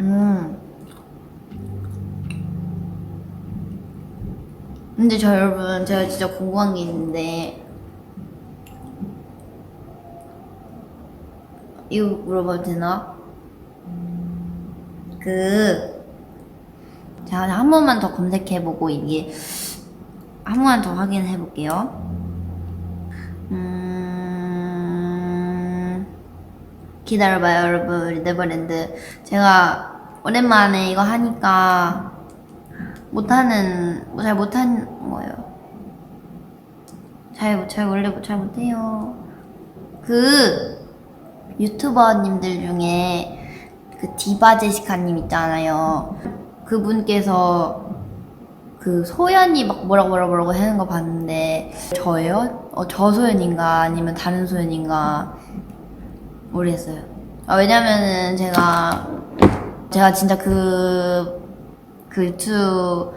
음. 근데 저 여러분 제가 진짜 궁금한 게 있는데 이거 물어봐도 되나? 그 제가 한 번만 더 검색해보고 이게 한 번만 더 확인해볼게요. 음 기다려봐요 여러분. 네버랜드. 제가 오랜만에 이거 하니까 못하는 뭐잘 못하는 거예요. 잘, 잘 원래 잘 못해요. 그 유튜버님들 중에 그 디바 제시카님 있잖아요. 그분께서 그 소연이 막 뭐라고 뭐라고 뭐라고 하는 거 봤는데 저예요? 어, 저 소연인가? 아니면 다른 소연인가 모르겠어요. 아, 왜냐면은 제가 제가 진짜 그, 그 유튜버님을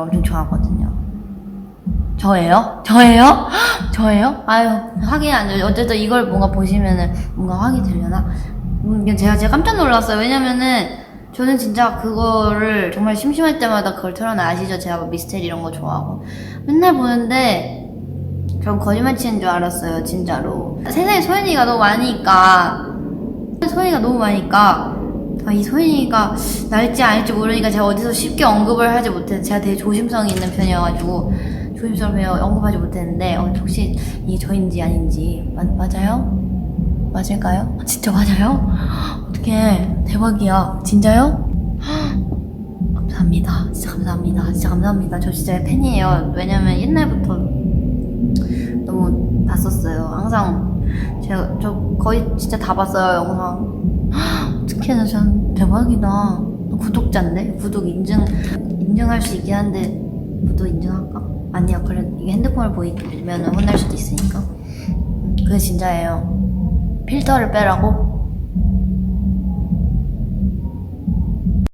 엄청 좋아하거든요. 저예요? 저예요? 저예요? 아유, 확인 안 돼요. 어쨌든 이걸 뭔가 보시면은 뭔가 확인 되려나? 음, 제가 진짜 깜짝 놀랐어요. 왜냐면은 저는 진짜 그거를 정말 심심할 때마다 그걸 틀어놔 아시죠? 제가 뭐 미스테리 이런 거 좋아하고. 맨날 보는데 전 거짓말 치는 줄 알았어요, 진짜로. 세상에 소연이가 너무 많으니까, 소연이가 너무 많으니까, 아, 이 소연이가 날지 아닐지 모르니까 제가 어디서 쉽게 언급을 하지 못했는데, 제가 되게 조심성이 있는 편이어가지고, 조심스럽게 언급하지 못했는데, 어, 혹시 이게 저인지 아닌지, 마, 맞아요? 맞을까요? 진짜 맞아요? 어떡해. 대박이야. 진짜요? 감사합니다. 진짜 감사합니다. 진짜 감사합니다. 저 진짜 팬이에요. 왜냐면 옛날부터 봤었어요. 항상 제가 저 거의 진짜 다 봤어요 영상. 어떻게 나참 대박이다. 구독자인데 구독 인증 인증할 수 있긴 한데 구독 인증할까? 아니야 그래 이게 핸드폰을 보이면 혼날 수도 있으니까. 음, 그게 진짜예요. 필터를 빼라고?